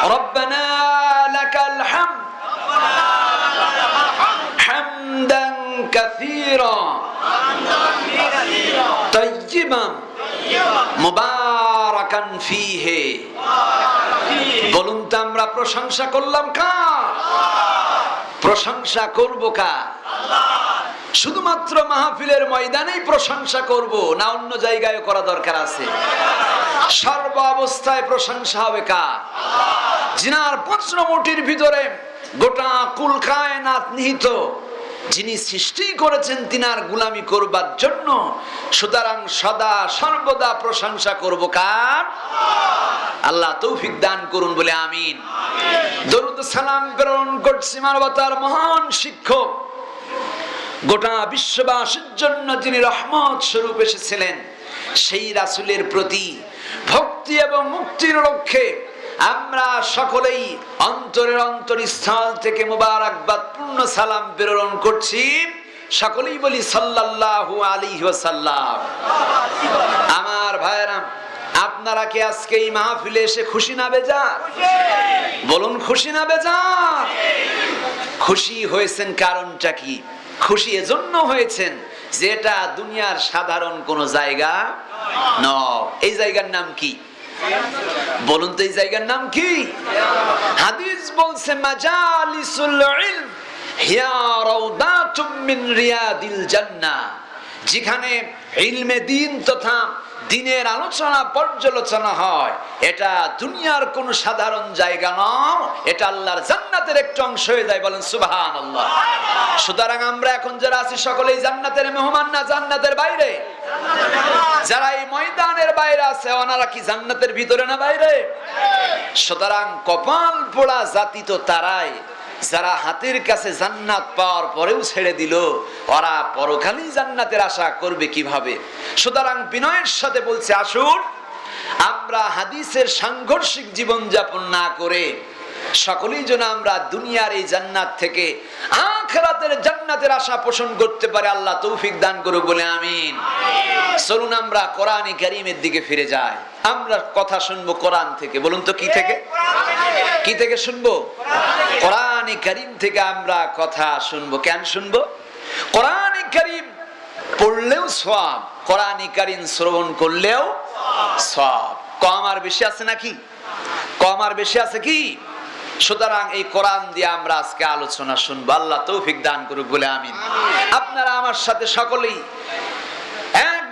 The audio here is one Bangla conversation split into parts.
ربنا لك الحمد حمدا كثيرا طيبا মুবারাকান ফিহে বলুন তো আমরা প্রশংসা করলাম কার প্রশংসা করব কার শুধুমাত্র মাহফিলের ময়দানেই প্রশংসা করব না অন্য জায়গায় করা দরকার আছে সর্ব অবস্থায় প্রশংসা হবে কার জিনার পঞ্চমুটির ভিতরে গোটা কুল কায়নাত নিহিত। যিনি সৃষ্টি করেছেন তিনার গুলামি করবার জন্য। সুতরাং সদা সর্বদা প্রশংসা করব কার? আল্লাহ তৌফিক দান করুন বলে আমিন। দরুদ সালাম প্রেরণ করছি মানবতার মহান শিক্ষক। গোটা বিশ্ববাসীর জন্য যিনি রহমত স্বরূপ এসেছিলেন, সেই রাসুলের প্রতি ভক্তি এবং মুক্তির লক্ষ্যে আমরা সকলেই অন্তরের অন্তর অন্তরস্থল থেকে মুবারকবাদ পূর্ণ সালাম প্রেরণ করছি। সকলেই বলি সাল্লাল্লাহু আলাইহি ওয়াসাল্লাম। আমার ভাইরা আপনারা কি আজকে এই মাহফিলে এসে খুশি না বেজার? বলুন, খুশি না বেজার? খুশি হয়েছেন কারণটা কি? খুশি এজন্য হয়েছেন যেটা দুনিয়ার সাধারণ কোন জায়গা ন এই জায়গার নাম কি? বলুন তো এই জায়গার নাম কি? হাদিস বলছে, মাজালিসুল ইলম হিয়া রাউদাতুম মিন রিয়াদিল জান্নাহ। যেখানে ইলমে দিন তথা দিনের আলোচনা, পর্যালোচনা হয়। এটা দুনিয়ার কোন সাধারণ জায়গা নয়। এটা আল্লাহর জান্নাতের একটা অংশ হয়ে যায় বলেন সুবাহান আল্লাহ সুতরাং আমরা এখন যারা আছি, সকলেই জান্নাতের মেহমান না জান্নাতের বাইরে? যারা এই ময়দানের বাইরে আছে, ওনারা কি জান্নাতের ভিতরে না বাইরে? সুতরাং কপাল পোড়া জাতি তো তারাই। যারা হাতের কাছে জান্নাত পাওয়ার পরেও ছেড়ে দিল, ওরা পরকালেই জান্নাতের আশা করবে কীভাবে? সুতরাং বিনয়ের সাথে বলছে, আসুন, আমরা হাদিসের সাংঘর্ষিক জীবন যাপন না করে সকলেই যেন আমরা দুনিয়ার এই জান্নাত থেকে আখরাতের জান্নাতের আশা পোষণ করতে পারে, আল্লাহ তৌফিক দান করুক বলে আমিন। চলুন আমরা কোরআনে কারিমের দিকে ফিরে যাই। আমরা কথা শুনব কোরআন থেকে। বলুন তো কি থেকে? কি থেকে শুনব? কোরআনে কারিম থেকে আমরা কথা শুনব। কেন শুনব? কোরআনে কারিম পড়লেও সব কোরআনে কারিম শ্রবণ করলেও সব কম আর বেশি আছে নাকি? কম আর বেশি আছে কি? সুতরাং এই কোরআন দিয়ে আমরা আজকে আলোচনা শুনব। আল্লাহ তৌফিক দান করুক বলে আমিন। আপনারা আমার সাথে সকলেই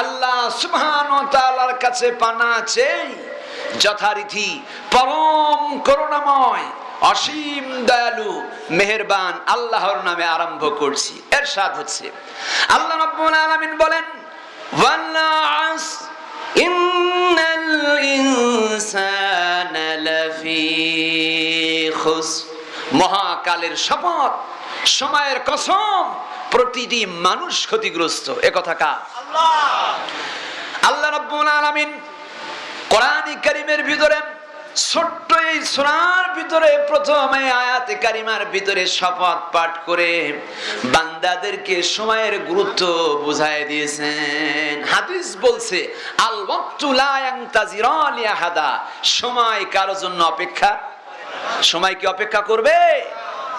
আল্লাহ সুবহান তাআলার কাছে পানা চেয়ে যথারীতি পরম করুণাময়, অসীম দয়ালু, মেহেরবান আল্লাহর নামে আরম্ভ করছি। এর সাদ হচ্ছে। আল্লাহ রাব্বুল আলামিন বলেন ওয়াল আসর ইন্নাল ইনসানা লাফি খুসর মহাকালের শপথ, সময়ের কসম, প্রতিটি মানুষ ক্ষতিগ্রস্ত। এ কথা কা আল্লাহ। রাব্বুল আলামিন কোরআনে কারিমের ভিতরে ছোট্ট এই সোনার ভিতরে প্রথমে আয়াতে কারিমার ভিতরে শপথ পাঠ করে বান্দাদেরকে সময়ের গুরুত্ব বুঝায় দিয়েছেন। হাদিস বলছে, আল ওয়াক্তু লা লিআহাদা। সময় কারও জন্য অপেক্ষা? সময় কি অপেক্ষা করবে?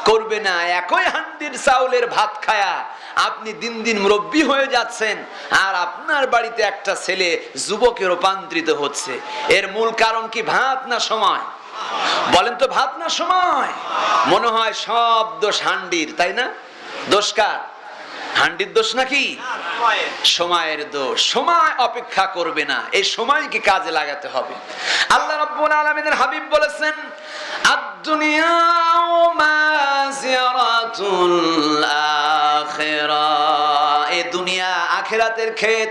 করবে না। একই হান্ডির চাউলের ভাত খায়া আপনি দিন দিন মুরব্বী হয়ে যাচ্ছেন, আর আপনার বাড়িতে একটা ছেলে যুবকে রূপান্তরিত হচ্ছে। এর মূল কারণ কি ভাত না সময়? বলেন তো ভাত না সময়? মনে হয় সব দোষ হান্ডির, তাই না? দোষ কার? হান্ডির দোষ নাকি? সময়ের দোষ। সময় অপেক্ষা করবে না, এই সময়কে কাজে লাগাতে হবে। আল্লাহ রাব্বুল আলামিনের হাবিব বলেছেন আদ-দুনিয়া মাযিরাতুল আখেরাতের ক্ষেত।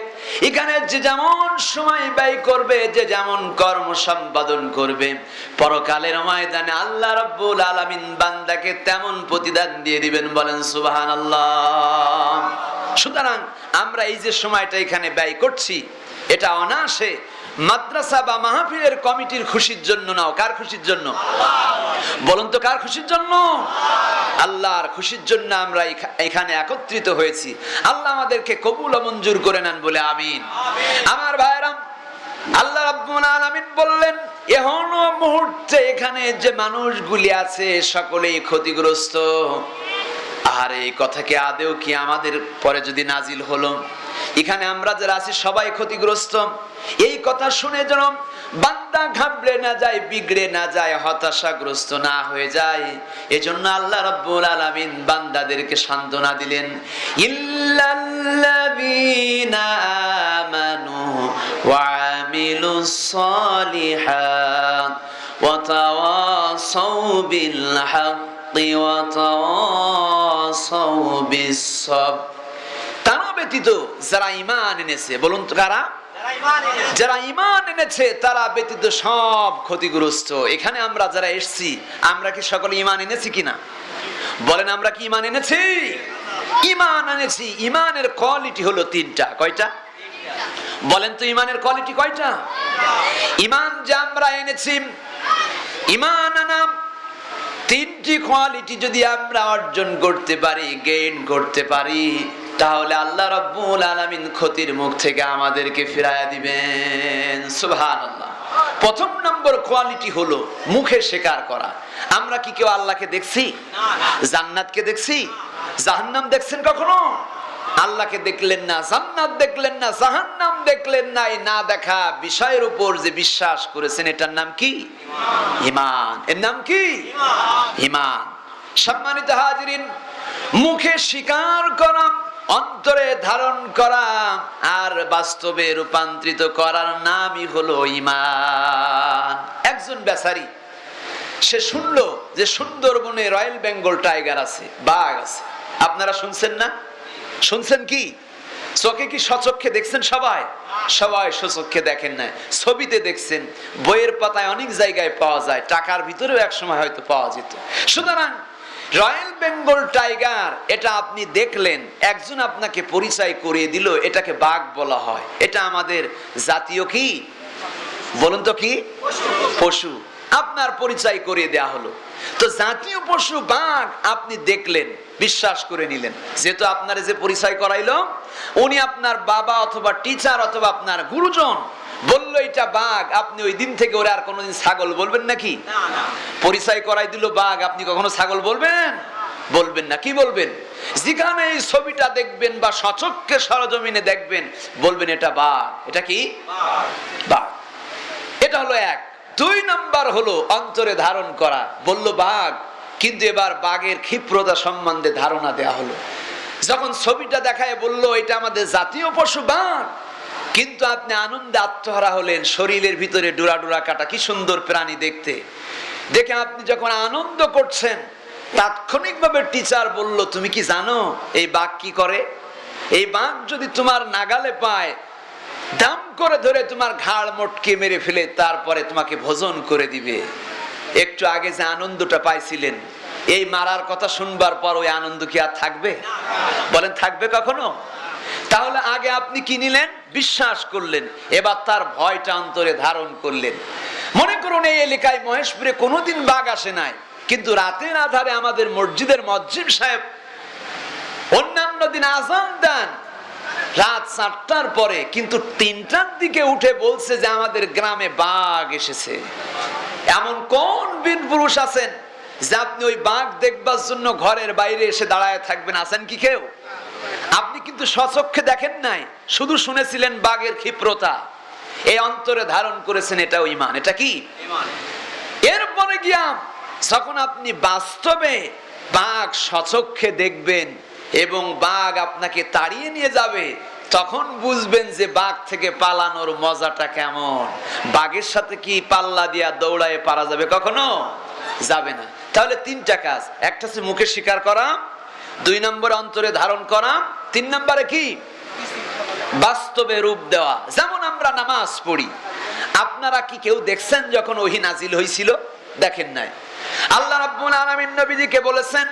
এখানে যে যেমন সময় ব্যয় করবে, যে যেমন কর্ম সম্পাদন করবে। পরকালের ময়দানে আল্লাহ রাব্বুল আলামিন বান্দাকে তেমন প্রতিদান দিয়ে দিবেন, বলেন সুবহানাল্লাহ। সুতরাং আমরা এই যে সময়টা এখানে ব্যয় করছি, এটা অনায়াসে মাদ্রাসা বা মাহফিলের কমিটির খুশির জন্য নাও। কার খুশির জন্য? বলুন তো কার খুশির জন্য? আল্লাহর খুশির জন্য আমরা এখানে একত্রিত হয়েছি। আল্লাহ আমাদেরকে কবুল মঞ্জুর করে নেন বলে আমিন। আমার ভাইরাম আল্লাহ রাব্বুল আলামিন বললেন, এখন মুহূর্তে এখানে যে মানুষগুলি আছে সকলেই ক্ষতিগ্রস্ত। আর এই কথা কি আদেও কি আমাদের পরে যদি নাজিল হলো? এখানে আমরা যারা আছি সবাই ক্ষতিগ্রস্ত। এই কথা শুনে যেন বান্দা ঘাবড়ে না যায়, বিগড়ে না যায়, হতাশাগ্রস্ত না হয়ে যায়। এজন্য আল্লাহ রাব্বুল আলামিন বান্দাদেরকে সান্ত্বনা দিলেন, ইল্লাল্লাযীনা আমানু ওয়া আমিলুস সালিহাত ওয়া তাওয়াসাউ বিল হাক্কি ওয়া তাওয়াসাউ বিস সাবর। তারা ব্যতীত যারা ঈমান এনেছে, বলুন তো কারা? যারা ইমান এনেছে, তারা ব্যতীত সব ক্ষতিগ্রস্ত। এখানে আমরা যারা এসেছি, আমরা কি সকলে ঈমান এনেছি কিনা? বলেন, আমরা কি ঈমান এনেছি? ইমান এনেছি। ইমানের কোয়ালিটি হলো তিনটা। কয়টা? বলেন তো ইমানের কোয়ালিটি কয়টা? ইমান যে আমরা এনেছি ইমান আনাম, তিনটি কোয়ালিটি যদি আমরা অর্জন করতে পারি গেইন করতে পারি তাহলে আল্লাহ রাব্বুল আলামিন ক্ষতির মুখ থেকে আমাদেরকে ফিরায়া দিবেন। সুবহানাল্লাহ। প্রথম নম্বর কোয়ালিটি হলো মুখে স্বীকার করা। আমরা কি কেউ আল্লাহকে দেখছি? জান্নাতকে দেখছি? জাহান্নাম দেখছেন কখনো? আল্লাহকে দেখলেন না জান্নাত দেখলেন না জাহান্নাম দেখলেন না এই না দেখা বিষয়ের উপর যে বিশ্বাস করেছেন এটার নাম কি? ইমান। এর নাম কি? ইমান। সম্মানিত হাজিরিন মুখে স্বীকার করা অন্তরে ধারণ করা আর বাস্তবে রূপান্তরিত করার নামই হলো ইমান একজন বেচারি, সে শুনল যে সুন্দরবনে রয়্যাল বেঙ্গল টাইগার আছে, বাঘ আছে। আপনারা শুনছেন না? শুনছেন কি? চোখে কি সচক্ষে দেখছেন সবাই? সবাই সচক্ষে দেখেন না। ছবিতে দেখছেন, বইয়ের পাতায় অনেক জায়গায় পাওয়া যায়, টাকার ভিতরেও এক সময় হয়তো পাওয়া যেত। সুতরাং রয়্যাল বেঙ্গল টাইগার এটা আপনি দেখলেন, একজন আপনাকে পরিচয় করিয়ে দিল, এটাকে বাঘ বলা হয়। এটা আমাদের জাতীয় কি? বলুন তো কি? পশু। আপনার পরিচয় করিয়ে দেয়া হলো। তো জাতীয় পশু বাঘ আপনি দেখলেন, বিশ্বাস করে নিলেন। যেহেতু আপনার যে পরিচয় করাইলো, উনি আপনার বাবা অথবা টিচার অথবা আপনার গুরুজন। বলল এটা বাঘ। আপনি ওই দিন থেকে ওরা আর কোনোদিন ছাগল বলবেন নাকি? পরিচয় করাই দিল বাঘ। আপনি কখনো ছাগল বলবেন? বলবেন না। কি বলবেন? যেখানে এই ছবিটা দেখবেন বা সচক্ষে সরজমিনে দেখবেন বলবেন এটা বাঘ। এটা কি? বাঘ। এটা হলো এক। দুই নাম্বার হলো অন্তরে ধারণ করা। বলল বাঘ। কিন্তু এবার বাঘের ক্ষিপ্রতা সম্বন্ধে ধারণা দেয়া হলো। যখন ছবিটা দেখায় বলল এটা আমাদের জাতীয় পশু বাঘ। কিন্তু আপনি আনন্দে আত্মহারা হলেন, শরীরের ভিতরে ডোরা ডোরা কাটা, কি সুন্দর প্রাণী দেখতে। দেখে আপনি যখন আনন্দ করছেন, তাৎক্ষণিকভাবে টিচার বলল, তুমি কি জানো, এই বাঘ কি করে? এই বাঘ যদি তোমার নাগালে পায়, দাম করে ধরে তোমার ঘাড় মটকে মেরে ফেলে, তারপরে তোমাকে ভোজন করে দিবে। একটু আগে যে আনন্দটা পাইছিলেন, এই মারার কথা শুনবার পর ওই আনন্দ কি আর থাকবে? বলেন, থাকবে কখনো? তাহলে আগে আপনি কি নিলেন? বিশ্বাস করলেন। এবার তার ভয়টা অন্তরে ধারণ করলেন। মনে করুন এই এলাকায় মহেশপুরে কোনোদিন বাঘ আসে নাই। কিন্তু রাতের আধারে আমাদের মসজিদের মসজিদ সাহেব অন্যান্য দিন আজান দেন। রাত চারটার পরে কিন্তু তিনটার দিকে উঠে বলছে যে আমাদের গ্রামে বাঘ এসেছে। এমন কোন বীর পুরুষ আছেন যে আপনি ওই বাঘ দেখবার জন্য ঘরের বাইরে এসে দাঁড়ায় থাকবেন? আছেন কি কেউ? আপনি কিন্তু সচক্ষে দেখেন নাই শুধু শুনেছিলেন বাঘের ক্ষিপ্রতা। এই অন্তরে ধারণ করেছেন এটাও ইমান এটা কি? এরপরে গিয়া যখন আপনি বাস্তবে বাঘ সচক্ষে দেখবেন এবং বাঘ আপনাকে তাড়িয়ে নিয়ে যাবে তখন বুঝবেন যে বাঘ থেকে পালানোর মজাটা কেমন। বাঘের সাথে কি পাল্লা দিয়া দৌড়ায় পারা যাবে কখনো? যাবে না। তাহলে তিনটা কাজ। একটা হচ্ছে মুখে স্বীকার করা দুই নম্বরে অন্তরে ধারণ করা, তিন নম্বরে কি? বাস্তবে রূপ দেওয়া। যেমন আমরা নামাজ পড়ি, আপনারা কি কেউ দেখছেন যখন ওহি নাজিল হয়েছিল দেখেন নাই। আল্লাহ রাব্বুল আলামিন নবীজিকে বলেছেন,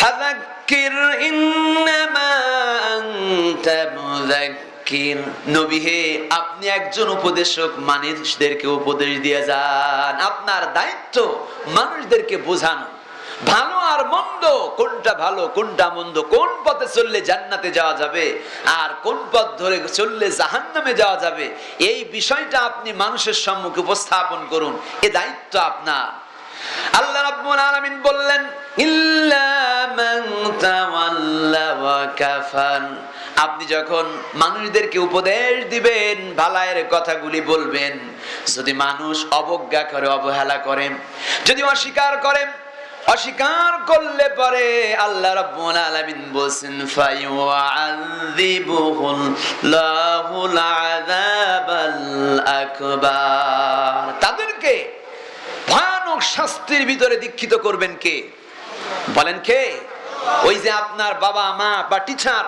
ফাযাক্কির ইন্নামা আনতা মুযাক্কির। নবী হে, আপনি একজন উপদেশক, মানুষদেরকে উপদেশ দিয়ে যান। আপনার দায়িত্ব মানুষদেরকে বোঝানো। ভালো আর মন্দ, কোনটা ভালো, কোনটা মন্দ, কোন পথে চললে জান্নাতে যাওয়া যাবে, আর কোন পথ ধরে চললে জাহান্নামে যাওয়া যাবে, এই বিষয়টা আপনি মানুষের সম্মুখে উপস্থাপন করুন। এ দায়িত্ব আপনার। আল্লাহ রাব্বুল আলামিন বললেন আপনি যখন মানুষদেরকে উপদেশ দিবেন ভালায়ের কথাগুলি বলবেন, যদি মানুষ অবজ্ঞা করে, অবহেলা করে, যদি অস্বীকার করে অস্বীকার করলে পরে আল্লাহ রাব্বুল আলামিন বলেন ফায়ুআযিবুহুল লাহুল আযাবাল আকবার। তাদেরকে ভয়ানক শাস্তির ভিতরে দীক্ষিত করবেন কে? বলেন কে? ওই যে আপনার বাবা, মা বা টিচার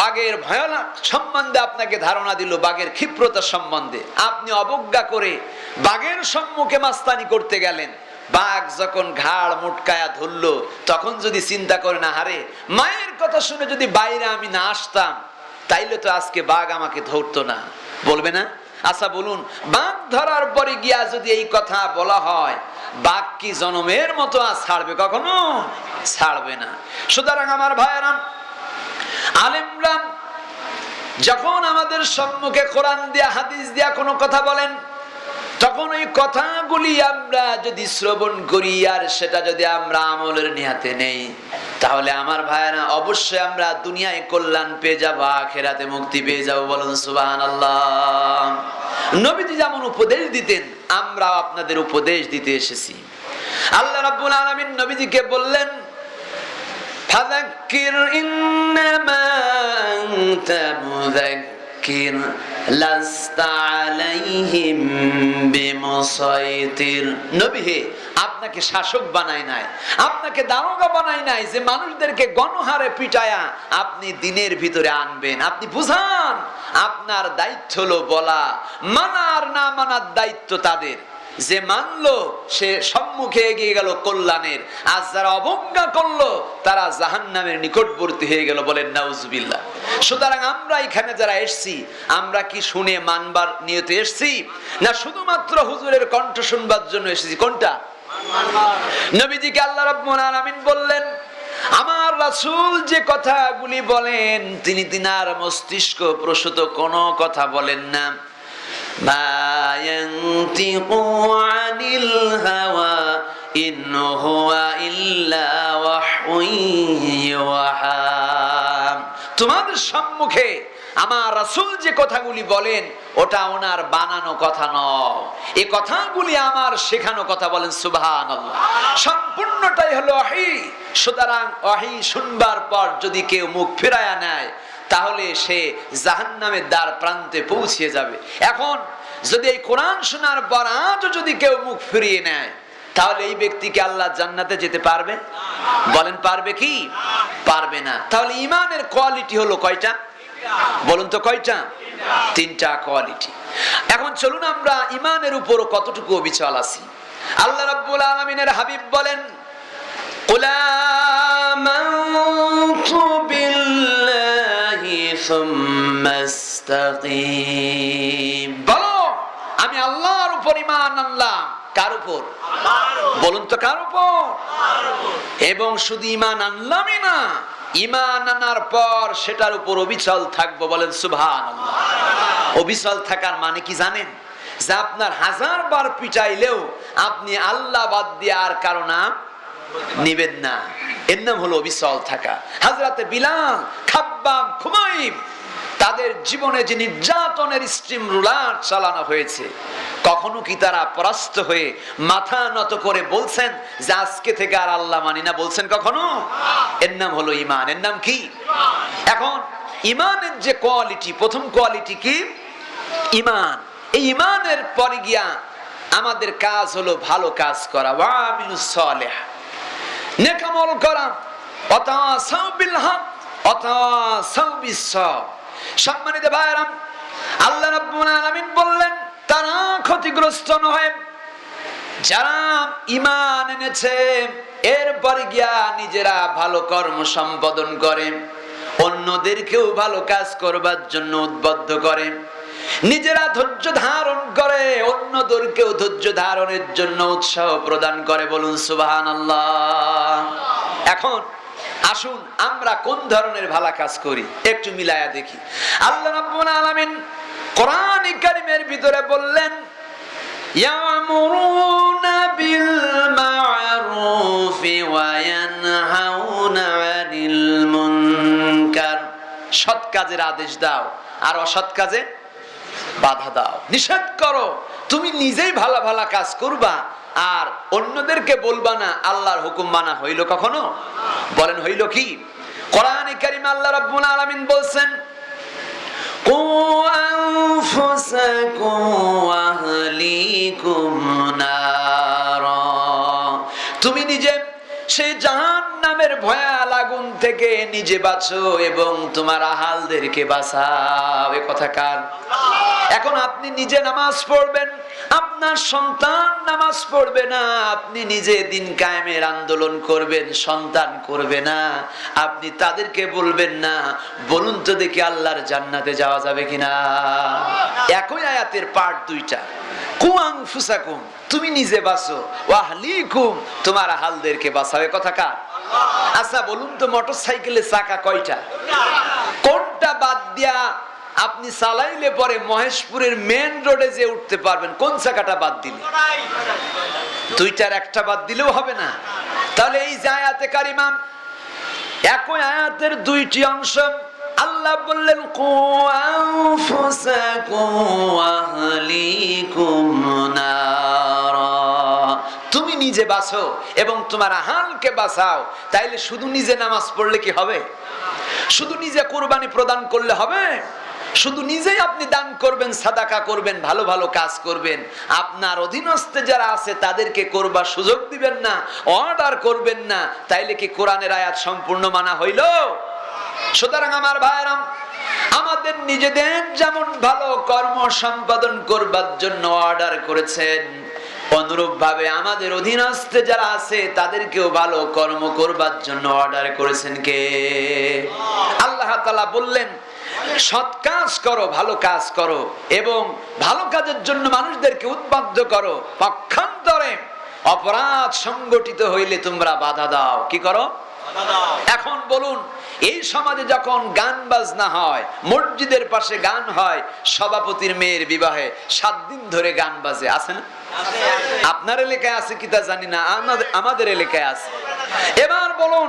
বাঘের ভয়ানক সম্বন্ধে আপনাকে ধারণা দিল, বাঘের ক্ষিপ্রতা সম্বন্ধে। আপনি অবজ্ঞা করে বাঘের সম্মুখে মাস্তানি করতে গেলেন। বাঘ যখন ঘাড় মুটকায়া ধরলো, তখন যদি চিন্তা করে না হারে মায়ের কথা শুনে যদি বাইরে আমি না আসতাম, তাইলে তো আজকে বাঘ আমাকে ধরতো না। বলবে না? আচ্ছা বলুন, বাঘ ধরার পরে গিয়া যদি এই কথা বলা হয়, বাঘ কি জনমের মতো আর ছাড়বে কখনো? ছাড়বে না। সুতরাং আমার ভাইয়েরাম, আলেমরাম, যখন আমাদের সম্মুখে কোরআন দিয়া, হাদিস দিয়া কোনো কথা বলেন তখন ওই কথাগুলি আমরা যদি শ্রবণ করি, আর সেটা যদি আমরা আমলের নিহাতে নেই, তাহলে আমার ভাইয়েরা অবশ্যই আমরা দুনিয়ায় কল্যাণ পেয়ে যাব, আখেরাতে মুক্তি পেয়ে যাব, বলুন সুবাহ আল্লাহ নবীজি যেমন উপদেশ দিতেন আমরা আপনাদের উপদেশ দিতে এসেছি। আল্লাহ রাব্বুল আলামিন নবীজিকে বললেন, ফাযাক্কির ইন্নামা আনতা মুযাক্কির। আপনাকে শাসক বানায় নাই, আপনাকে দারোগা বানায় নাই যে মানুষদেরকে গণহারে পিটায়া আপনি দিনের ভিতরে আনবেন। আপনি বুঝান, আপনার দায়িত্ব হলো বলা, মানার না মানার দায়িত্ব তাদের। যে মানলো, সে সম্মুখে এগিয়ে গেল কল্যাণের। আজ যারা অবজ্ঞা করল, তারা জাহান্নামের নিকটবর্তী হয়ে গেল বলেন নাউজবিল্লাহ। সুতরাং আমরা এখানে যারা এসছি, আমরা কি শুনে মানবার নিয়তে এসছি? না শুধুমাত্র হুজুরের কণ্ঠ শুনবার জন্য এসেছি? কোনটা? নবীজিকে আল্লাহ রাব্বুল আলামিন বললেন, আমার রাসূল যে কথাগুলি বলেন, তিনি তিনার মস্তিষ্ক প্রসূত কোনো কথা বলেন না। ما ينطق عن الهوى إن هو إلا وحي يوحى তোমাদের সম্মুখে আমার রাসূল যে কথাগুলি বলেন ওটা ওনার বানানো কথা নয় এই কথাগুলি আমার শেখানো কথা বলেন সুবহানাল্লাহ সম্পূর্ণটাই হলো ওহী সুতরাং ওহী শুনবার পর যদি কেউ মুখ ফিরায়া নেয় তাহলে সে জাহান্নামের দ্বার প্রান্তে পৌঁছে যাবে। এখন যদি এই কোরআন শোনার পর আজও যদি কেউ মুখ ফিরিয়ে নেয়, তাহলে এই ব্যক্তিকে আল্লাহ জান্নাতে যেতে পারবে? বলেন, পারবে কি? পারবে না। তাহলে ইমানের কোয়ালিটি হলো কয়টা? বলুন তো কয়টা? তিনটা কোয়ালিটি। এখন চলুন আমরা ইমানের উপর কতটুকু অবিচল আছি। আল্লাহ রাব্বুল আলামিনের হাবিব বলেন কুলা মাউতু বিল বলো আমি আল্লাহর উপর ঈমান আনলাম। কার উপর? বলুন তো কার উপর? এবং শুধু ঈমান আনলামই না ঈমান আনার পর সেটার উপর অবিচল থাকব বলেন সুবহানাল্লাহ। অবিচল থাকার মানে কি জানেন? যে আপনার হাজার বার পিটাইলেও আপনি আল্লাহ বাদ দিয়ে আর কারও নাম নিবেন না। এর নাম হলো অবিচল থাকা। হাজরাতে বিলাল খাব্বাম খুমাইম তাদের জীবনে যে নির্যাতনের স্ট্রিম রুলার চালানো হয়েছে কখনো কি তারা পরাস্ত হয়ে মাথা নত করে বলছেন যে আজকে থেকে আর আল্লাহ মানি না বলছেন কখনো? এর নাম হলো ইমান। এর নাম কি এখন ইমানের যে কোয়ালিটি প্রথম কোয়ালিটি কি? ইমান। এই ইমানের পরে গিয়া আমাদের কাজ হলো ভালো কাজ করা। ওয়া ওয়ামিলুস সালেহ। নেকামল করা। অতাসাউ বিল হক অতাসাউ বিস সম্মানিত ভাইরাম আল্লাহ রাব্বুল আলামিন বললেন, তারা ক্ষতিগ্রস্ত নয় যারা ইমান এনেছে, এরপরে গিয়া নিজেরা ভালো কর্ম সম্পাদন করে, অন্যদেরকেও ভালো কাজ করবার জন্য উদ্বুদ্ধ করে। নিজেরা ধৈর্য ধারণ করে অন্যদেরকেও ধৈর্য ধারণের জন্য উৎসাহ প্রদান করে বলুন সুবাহান এখন আসুন আমরা কোন ধরনের ভালো কাজ করি একটু মিলায়া দেখি আল্লাহ রাব্বুল আলামিন কোরআন কারিমের ভিতরে বললেন يأمرون بالمعروف وينهون عن المنكر সৎ কাজের আদেশ দাও আর অসৎ কাজে বাধা দাও। নিষেধ করো। তুমি নিজেই ভালো ভালো কাজ করবা, আর অন্যদেরকে বলবা না, আল্লাহর হুকুম মানা হইল কখনো? বলেন, হইল কি? কোরআনে কারিম আল্লাহ রাব্বুল আলামিন বলছেন, কু আনফুসাকুম ওয়া আহলিকুম তুমি নিজে সে জাহান নামের ভয়াল আগুন থেকে নিজে বাঁচো এবং তোমার আহালদেরকে বাঁচাও। এ কথা কার? এখন আপনি নিজে নামাজ পড়বেন, আপনার সন্তান নামাজ পড়বে না, আপনি নিজে দিন কায়েমের আন্দোলন করবেন, সন্তান করবে না, আপনি তাদেরকে বলবেন না, বলুন তো দেখি আল্লাহর জান্নাতে যাওয়া যাবে কিনা। একই আয়াতের পার্ট দুইটা কুয়াং ফুসাকুম তুমি নিজে বাঁচো ওয়াহলিকুম তোমার হালদেরকে বাঁচাবে, কথা কার? আচ্ছা বলুন তো মোটর সাইকেলের চাকা কয়টা? কোনটা বাদ দিয়া আপনি চালাইলে পরে মহেশপুরের মেন রোডে যে উঠতে পারবেন, কোন চাকাটা বাদ দিলে? দুইটার একটা বাদ দিলেও হবে না। তাহলে এই যে আয়াতে কারিমাম, একই আয়াতের দুইটি অংশ, আল্লাহ বললেন তুমি নিজে বাঁচো এবং তোমার আহালকে বাঁচাও। তাইলে শুধু নিজে নামাজ পড়লে কি হবে? শুধু নিজে কোরবানি প্রদান করলে হবে? শুধু নিজেই আপনি দান করবেন, সাদাকা করবেন, ভালো ভালো কাজ করবেন। আপনার অধীনস্থে যারা আছে, তাদেরকে করবার সুযোগ দিবেন না অর্ডার করবেন না। তাইলে কি কোরআনের আয়াত সম্পূর্ণ মানা হইল? সুতরাং আমার ভাইরাম আমাদের নিজেদের যেমন ভালো কর্ম সম্পাদন করবার জন্য অর্ডার করেছেন অনুরূপ ভাবে আমাদের অধীনস্থে যারা আছে, তাদেরকেও ভালো কর্ম করবার জন্য অর্ডার করেছেন কে? আল্লাহ বললেন সৎ কাজ করো ভালো কাজ করো এবং ভালো কাজের জন্য মানুষদেরকে উদ্বুদ্ধ করো। পক্ষান্তরে অপরাধ সংগঠিত হইলে তোমরা বাধা দাও। কি করো? এখন বলুন এই সমাজে যখন গান বাজনা হয় মসজিদের পাশে গান হয় সভাপতির মেয়ের বিবাহে সাত দিন ধরে গান বাজে আছে না? আপনার এলাকায় আছে কি তা জানি না আমাদের আমাদের এলাকায় আছে। এবার বলুন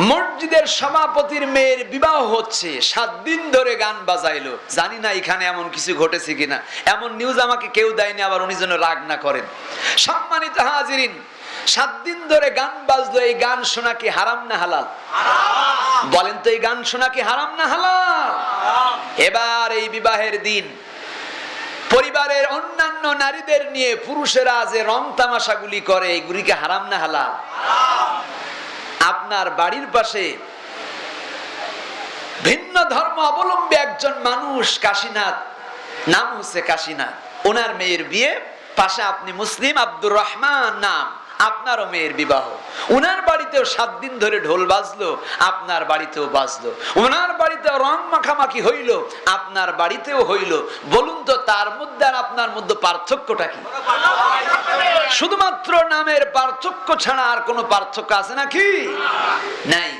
মসজিদের সভাপতির মেয়ের বিবাহ হচ্ছে। সাত দিন ধরে গান বাজাইলো। জানি না এখানে এমন কিছু ঘটেছে কিনা। এমন নিউজ আমাকে কেউ দেয়নি, আবার উনি যেন রাগ না করেন। সম্মানিত হাজিরিন, সাত দিন ধরে গান বাজলো, এই গান শোনা কি হারাম না হালাল? বলেন তো এই গান শোনা কি হারাম না হালাল? এবার এই বিবাহের দিন। পরিবারের অন্যান্য নারীদের নিয়ে পুরুষেরা যে রং তামাশাগুলি করে এগুলিকে হারাম না হালাল? আপনার বাড়ির পাশে ভিন্ন ধর্ম অবলম্বী একজন মানুষ কাশীনাথ, নাম হচ্ছে কাশীনাথ। ওনার মেয়ের বিয়ে পাশে আপনি মুসলিম আব্দুর রহমান নাম। আপনারও মেয়ের বিবাহ। উনার বাড়িতেও সাত দিন ধরে ঢোল বাজলো, আপনার বাড়িতেও বাজলো। উনার বাড়িতে রং মাখামাখি হইল, আপনার বাড়িতেও হইল। বলুন তো, তার মধ্যে আর আপনার মধ্যে পার্থক্যটা কি? শুধুমাত্র নামের পার্থক্য ছাড়া আর কোনো পার্থক্য আছে নাকি? নাই।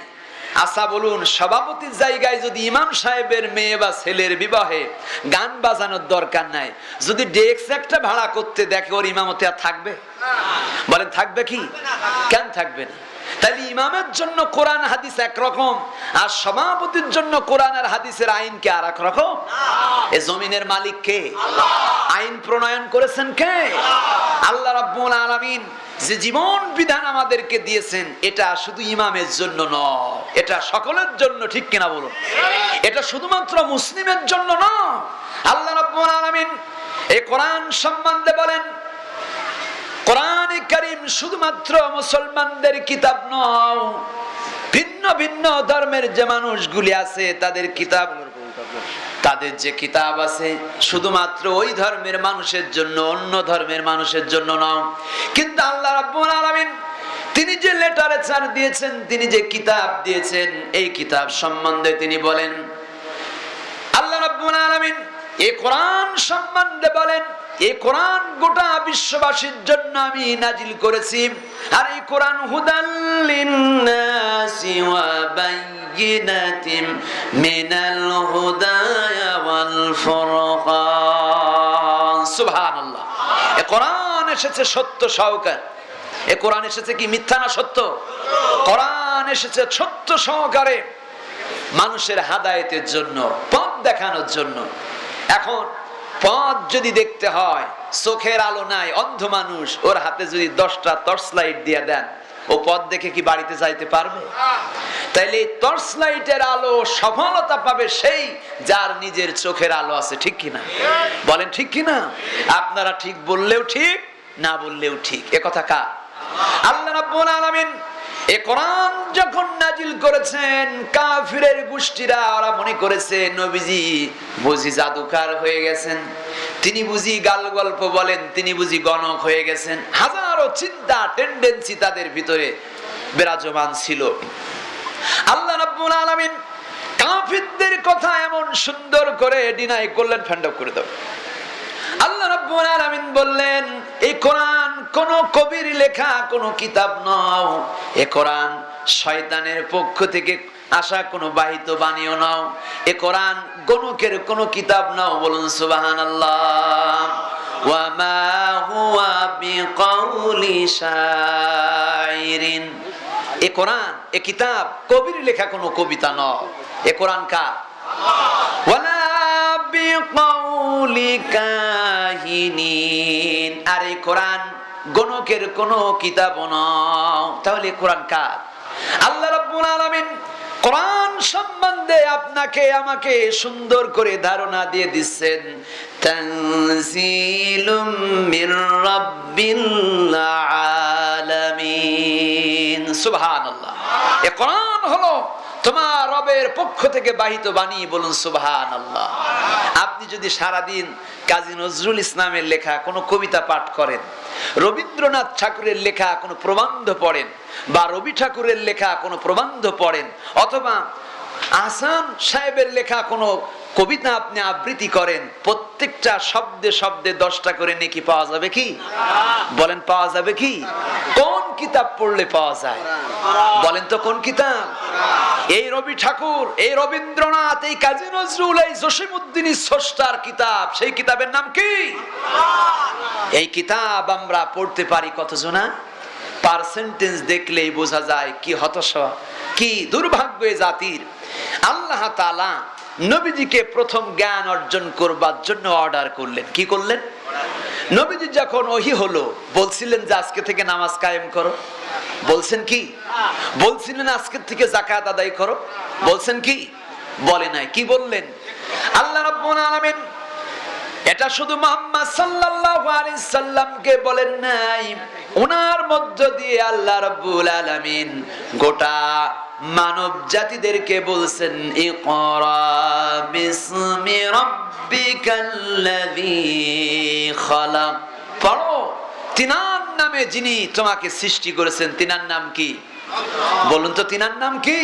আচ্ছা বলুন, সভাপতির জায়গায় যদি ইমাম সাহেবের মেয়ে বা ছেলের বিবাহে গান বাজানোর দরকার নাই, যদি ডেস্ক একটা ভাড়া করতে দেখে ওর ইমামতে আর থাকবে? বলেন, থাকবে কি? কেন থাকবে না? তাহলে ইমামের জন্য কোরআন হাদিস একরকম, আর সভাপতির জন্য কোরআন আর হাদিসের আইন কে আর এক রকম? এ জমিনের মালিক কে? আইন প্রণয়ন করেছেন কে? আল্লাহ রাব্বুল আলামিন যে জীবন বিধান আমাদেরকে দিয়েছেন, এটা শুধু ইমামের জন্য নয়। এটা সকলের জন্য ঠিক কিনা বলুন? এটা শুধুমাত্র মুসলিমের জন্য নয় আল্লাহ রাব্বুল আলামিন এই কোরআন সম্বন্ধে বলেন, কোরআন করিম শুধুমাত্র মুসলমানদের কিতাব নয়, ভিন্ন ভিন্ন ধর্মের যে মানুষগুলি আছে, তাদের কিতাব, তাদের যে কিতাব আছে, শুধুমাত্র ওই ধর্মের মানুষের জন্য, অন্য ধর্মের মানুষের জন্য নয়। কিন্তু আল্লাহ রাব্বুল আলামিন তিনি যে লেটারেচার দিয়েছেন, তিনি যে কিতাব দিয়েছেন, এই কিতাব সম্বন্ধে তিনি বলেন, আল্লাহ রাব্বুল আলামিন এই কোরআন সম্বন্ধে বলেন এই কোরআন গোটা বিশ্ববাসীর জন্য আমি নাজিল করেছি। আর এই কোরআন হুদাল লিন্নাসি ওয়া এই কোরআন এসেছে সত্য সহকার। এ কোরআন এসেছে কি মিথ্যা না সত্য? কোরআন এসেছে সত্য সহকারে মানুষের হাদায়তের জন্য, পথ দেখানোর জন্য। এখন পথ যদি দেখতে হয়, চোখের আলো নাই, অন্ধ মানুষ, ওর হাতে যদি দশটা টর্চ লাইট দিয়ে দেন, ও পথ দেখে কি বাড়িতে যাইতে পারবে? তাইলে টর্চ লাইটের আলো সফলতা পাবে সেই যার নিজের চোখের আলো আছে, ঠিক কিনা? বলেন ঠিক কিনা? আপনারা ঠিক বললেও ঠিক, না বললেও ঠিক। এ কথা কা আল্লাহ রাব্বুল আলামিন এ কোরআন যখন নাজিল করেছেন, কাফিরের গোষ্ঠীরা ওরা মনে করেছে, নবীজি বুঝি জাদুকার হয়ে গেছেন। তিনি বুঝি গাল গল্প বলেন, তিনি বুঝি গণক হয়ে গেছেন। হাজারো চিন্তা টেন্ডেন্সি তাদের ভিতরে বিরাজমান ছিল। আল্লাহ রাব্বুল আলামিন কাফিরদের কথা এমন সুন্দর করে ডিনাই করলেন ফ্যান্ড করে দাও। আল্লাহ রাব্বুল আলামিন বললেন এই কোরআন কোন কবির লেখা কোন কিতাব নাও। এ কোরআন শয়তানের পক্ষ থেকে আসা কোন বাহিত বাণীও নাও। এ কোরআন গণকের কোন কিতাব নাও। বলুন সুবহানাল্লাহ। ওয়া মা হুয়া বিকাউলি শাইরিন। এ কোরআন এ কিতাব কবির লেখা কোনো কবিতা নয় এ কোরআন কার? ওয়ালা আর এই কোরআন গণকের কোনো কিতাব তাহলে কোরআন কার? আল্লাহ রাব্বুল আলামিন কোরআন সম্বন্ধে আপনাকে, আমাকে সুন্দর করে ধারণা দিয়ে দিচ্ছেন। তানজিলুম মির রাব্বিল আলামিন। সুবহানাল্লাহ। এ কোরআন হলো তোমার রবের পক্ষ থেকে বাহিত বাণী বলুন সুবহান আল্লাহ আপনি যদি সারাদিন কাজী নজরুল ইসলামের লেখা কোনো কবিতা পাঠ করেন, রবীন্দ্রনাথ ঠাকুরের লেখা কোনো প্রবন্ধ পড়েন, বা রবি ঠাকুরের লেখা কোনো প্রবন্ধ পড়েন, অথবা আসান সাহেবের লেখা কোনো কবিতা আপনি আবৃত্তি করেন, প্রত্যেকটা শব্দে শব্দে দশটা করে নেকি পাওয়া যাবে কি? বলেন পাওয়া যাবে কি? কোন কিতাব পড়লে পাওয়া যায়? বলেন তো কোন কিতাব? এই রবি ঠাকুর, এই রবীন্দ্রনাথ, এই কাজী নজরুল, এই জসিমুদ্দিন স্রষ্টার কিতাব, সেই কিতাবের নাম কি? এই কিতাব আমরা পড়তে পারি কতজনা? পার্সেন্টেজ দেখলেই বোঝা যায় কি হতাশ, কি দুর্ভাগ্য জাতির। আল্লাহ তালা নবীজিকে প্রথম জ্ঞান অর্জন করবার জন্য অর্ডার করলেন। কি করলেন? নবীজি যখন ওহি হলো, বলছিলেন যে আজকে থেকে নামাজ কায়েম করো। বলছেন কি? বলছিলেন আজকে থেকে জাকাত আদায় করো। বলছেন কি? বলে নাই। কি বললেন? আল্লাহ রাব্বুল আলামিন এটা শুধু মোহাম্মদ সাল্লাল্লাহু আলাইহি সাল্লামকে বলেন নাই। ওনার মধ্য দিয়ে আল্লাহ রাব্বুল আলামিন গোটা মানব জাতিদেরকে বলছেন, ইকরা বিসমি রাব্বিকাল্লাযী খালাক। পড়ো। তিনার নামে যিনি তোমাকে সৃষ্টি করেছেন, তিনার নাম কি? বলুন তো, তিনার নাম কি?